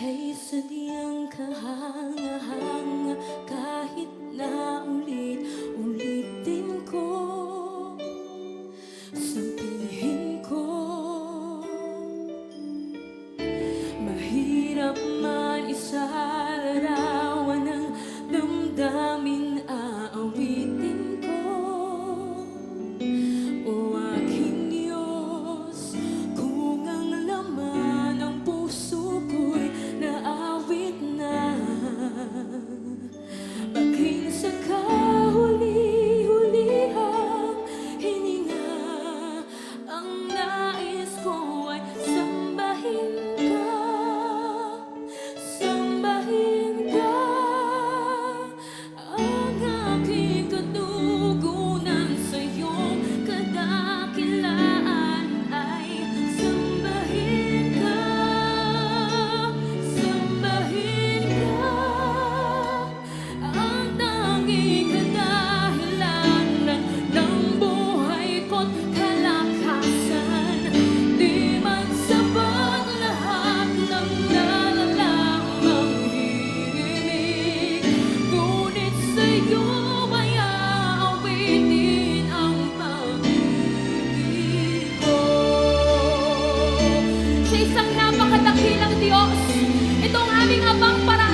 Kay sadyang kahanga-hanga kahit na ulit-ulitin ko Sabihin ko Mahirap man isalarawan ang damdamin sa isang napakadakilang Diyos. Itong aming abang para